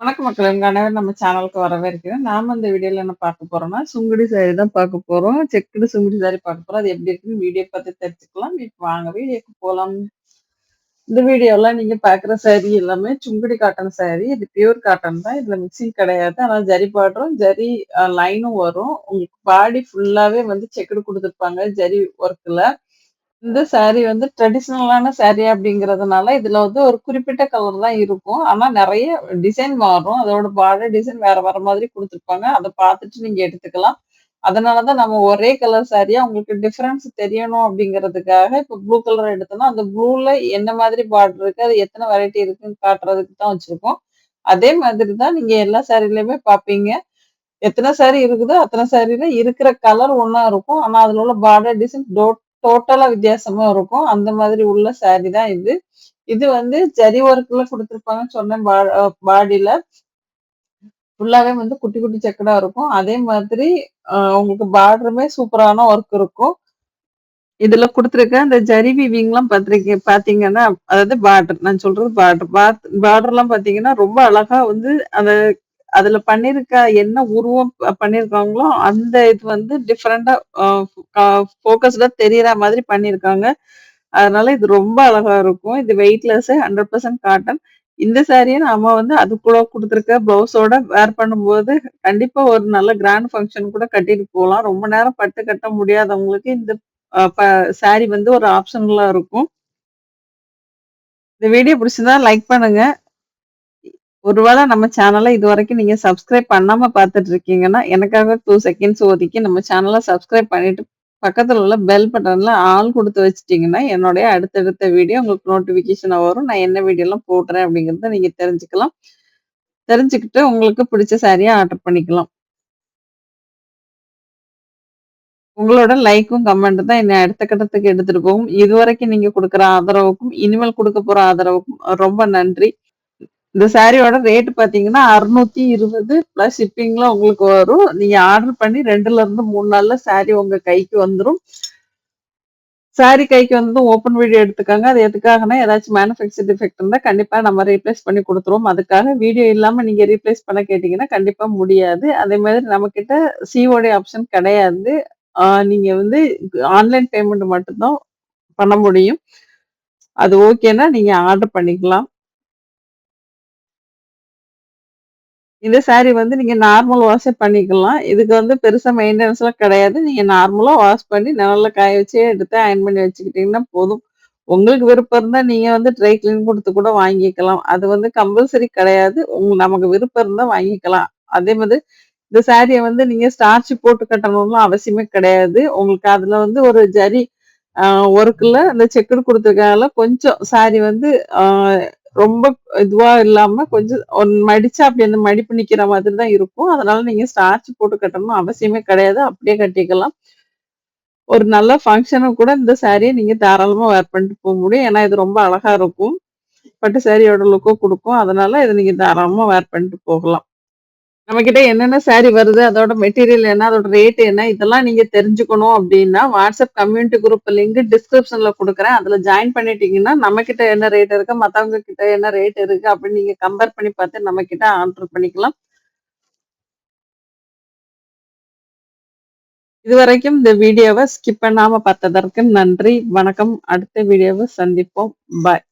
வணக்க மக்கள் உங்க அனைவரும் நம்ம சேனலுக்கு வரவேற்கிறேன். நாம இந்த வீடியோல என்ன பார்க்க போறோம்னா, சுங்குடி சாரி தான் பார்க்க போறோம். செக்குடு சுங்குடி சாரி பார்க்க போறோம். அது எப்படி இருக்குன்னு வீடியோ பார்த்து தெரிஞ்சுக்கலாம். இப்போ வாங்க வீடியோக்கு போகலாம் இந்த வீடியோல நீங்க பார்க்குற சாரி எல்லாமே சுங்குடி காட்டன் சாரி. இது பியூர் காட்டன் தான். இதுல மிக்சிங் கிடையாது. ஆனா ஜரி பாடுறோம் ஜரி லைனும் வரும். உங்களுக்கு பாடி ஃபுல்லாவே வந்து செக்குடு கொடுத்துருப்பாங்க ஜரி ஒர்க்ல. இந்த சாரி வந்து ட்ரெடிஷ்னலான சாரி அப்படிங்கிறதுனால, இதுல வந்து ஒரு குறிப்பிட்ட கலர் தான் இருக்கும். ஆனா நிறைய டிசைன் மாறும். அதோட பார்டர் டிசைன் வேற வேற மாதிரி கொடுத்துருப்பாங்க அதை பார்த்துட்டு நீங்க எடுத்துக்கலாம். அதனால தான் நம்ம ஒரே கலர் சாரியா உங்களுக்கு டிஃபரன்ஸ் தெரியணும் அப்படிங்கிறதுக்காக, இப்ப ப்ளூ கலர் எடுத்தோம்னா, அந்த ப்ளூல என்ன மாதிரி பார்டர் இருக்கு, அது எத்தனை வெரைட்டி இருக்குன்னு காட்டுறதுக்கு தான் வச்சிருக்கோம். அதே மாதிரி தான் நீங்க எல்லா சாரிலயுமே பார்ப்பீங்க. எத்தனை சாரி இருக்குதோ, அத்தனை சாரில இருக்கிற கலர் ஒன்னா இருக்கும். ஆனா அதுல உள்ள பார்டர் டிசைன் டோட் டோட்டலா வித்தியாசமா இருக்கும். அந்த மாதிரி உள்ள சாரி தான் இது. இது வந்து ஜரி ஒர்க்ல குடுத்துருப்பாங்கன்னு சொன்னேன் பா பாடில. ஃபுல்லாவே வந்து குட்டி, குட்டி செக்கடா இருக்கும். அதே மாதிரி உங்களுக்கு பார்டருமே சூப்பரான ஒர்க் இருக்கும். இதுல கொடுத்துருக்க அந்த ஜரி வீவிங்லாம் பார்த்துருக்கீ பார்த்தீங்கன்னா, அதாவது பார்டர் நான் சொல்றது பார்டர். பாத் பார்டர்லாம் பார்த்தீங்கன்னா, ரொம்ப அழகா வந்து அந்த அதுல பண்ணியிருக்க என்ன உருவம் பண்ணிருக்காங்களோ பண்ணியிருக்காங்களோ, அந்த இது வந்து டிஃப்ரெண்டா அ ஃபோக்கஸ்டா தெரியிற மாதிரி பண்ணிருக்காங்க அதனால இது ரொம்ப அழகா இருக்கும். இது வெயிட்லெஸ் 100% காட்டன். இந்த சாரியை நாம வந்து அது கூட குடுத்துருக்க ப்ளவுஸோட வேர் பண்ணும்போது, கண்டிப்பா ஒரு நல்ல கிராண்ட் ஃபங்க்ஷன் கூட கட்டிட்டு போகலாம் ரொம்ப நேரம் பட்டு கட்ட முடியாதவங்களுக்கு இந்த ப சாரி வந்து ஒரு ஆப்ஷனலா இருக்கும். இந்த வீடியோ பிடிச்சிருந்தா லைக் பண்ணுங்க. ஒரு நம்ம நம்ம இது வரைக்கும் நீங்க சப்ஸ்கிரைப் பண்ணாம பார்த்துட்டு இருக்கீங்கன்னா, எனக்காக டூ செகண்ட்ஸ் ஒதுக்கி நம்ம சேனலை சப்ஸ்கிரைப் பண்ணிட்டு, பக்கத்தில் உள்ள பெல் பட்டன்ல ஆல் கொடுத்து வச்சிட்டிங்கன்னா என்னுடைய அடுத்தடுத்த வீடியோ உங்களுக்கு நோட்டிஃபிகேஷனாக வரும். நான் என்ன வீடியோலாம் போடுறேன் அப்படிங்கிறத நீங்க தெரிஞ்சுக்கலாம். தெரிஞ்சுக்கிட்டு உங்களுக்கு பிடிச்ச சாரிய ஆர்டர் பண்ணிக்கலாம். உங்களோட லைக்கும், கமெண்ட் தான் என்னை அடுத்த கட்டத்துக்கு எடுத்துட்டு போகும். இதுவரைக்கும் நீங்க கொடுக்குற ஆதரவுக்கும், இனிமேல் கொடுக்க போற ஆதரவுக்கும் ரொம்ப நன்றி. இந்த சாரியோட ரேட் பார்த்தீங்கன்னா, 620 பிளஸ் ஷிப்பிங்ல உங்களுக்கு வரும். நீங்க ஆர்டர் பண்ணி 2லருந்து 3 நாள்ல சாரி உங்க கைக்கு வந்துடும் சாரி கைக்கு வந்து ஓப்பன் வீடியோ எடுத்துக்காங்க அது எதுக்காகன்னா, ஏதாச்சும் மேனுஃபேக்சர் டிஃபெக்ட் இருந்தால் கண்டிப்பாக நம்ம ரீப்ளேஸ் பண்ணி கொடுத்துருவோம் அதுக்காக வீடியோ இல்லாமல் நீங்கள் ரீப்ளேஸ் பண்ண கேட்டிங்கன்னா கண்டிப்பாக முடியாது. அதே மாதிரி நம்மக்கிட்ட சிஓடி ஆப்ஷன் கிடையாது. நீங்கள் வந்து ஆன்லைன் பேமெண்ட் மட்டும்தான் பண்ண முடியும். அது ஓகேன்னா நீங்கள் ஆர்டர் பண்ணிக்கலாம். இந்த சாரி வந்து நீங்க நார்மல் வாஷே பண்ணிக்கலாம். இதுக்கு வந்து பெருசா மெயின்டனன்ஸ்லாம் கிடையாது. நீங்க நார்மலா வாஷ் பண்ணி நல்லா காய வச்சே எடுத்து அயர்ன் பண்ணி வச்சுக்கிட்டீங்கன்னா போதும். உங்களுக்கு விருப்பம் இருந்தா நீங்க வந்து ட்ரை கிளீன் கொடுத்து கூட வாங்கிக்கலாம். அது வந்து கம்பல்சரி கிடையாது. உங் நமக்கு விருப்பம் இருந்தா வாங்கிக்கலாம். அதே மாதிரி இந்த சாரியை வந்து நீங்க ஸ்டார்ச் போட்டு கட்டணும்லாம் அவசியமே கிடையாது. உங்களுக்கு அதுல வந்து ஒரு ஜரி ஒர்க்கில் அந்த செக்குடு குடுத்துருக்கனால கொஞ்சம் சாரி வந்து ரொம்ப இதுவா இல்லாம கொஞ்சம் ஒன் மடிச்சா அப்படி அந்த மடிப்பு நிக்கிற மாதிரி தான் இருக்கும். அதனால நீங்க ஸ்டார்ச் போட்டு கட்டணும் அவசியமே கிடையாது. அப்படியே கட்டிக்கலாம். ஒரு நல்ல ஃபங்க்ஷனும் கூட இந்த சாரியை நீங்க தாராளமா வேர் பண்ணிட்டு போக முடியும். ஏன்னா இது ரொம்ப அழகா இருக்கும். பட்டு சாரியோட லுக்கும் கொடுக்கும் அதனால இதை நீங்க தாராளமா வேர் பண்ணிட்டு போகலாம். நம்ம கிட்ட என்னென்ன சாரி வருது, அதோட மெட்டீரியல் என்ன, அதோட ரேட் என்ன, இதெல்லாம் நீங்க தெரிஞ்சுக்கணும் அப்படின்னா, வாட்ஸ்அப் கம்யூனிட்டி குரூப் லிங்க் டிஸ்கிரிப்ஷன்ல குடுக்குறேன். அதுல ஜாயின் பண்ணிட்டீங்கன்னா, நம்ம கிட்ட என்ன ரேட் இருக்கு, மத்தவங்க கிட்ட என்ன ரேட் இருக்கு அப்படின்னு நீங்க கம்பேர் பண்ணி பார்த்து நம்மகிட்ட ஆர்டர் பண்ணிக்கலாம். இதுவரைக்கும் இந்த வீடியோவை ஸ்கிப் பண்ணாம பார்த்ததற்கு நன்றி. வணக்கம். அடுத்த வீடியோவை சந்திப்போம். பாய்.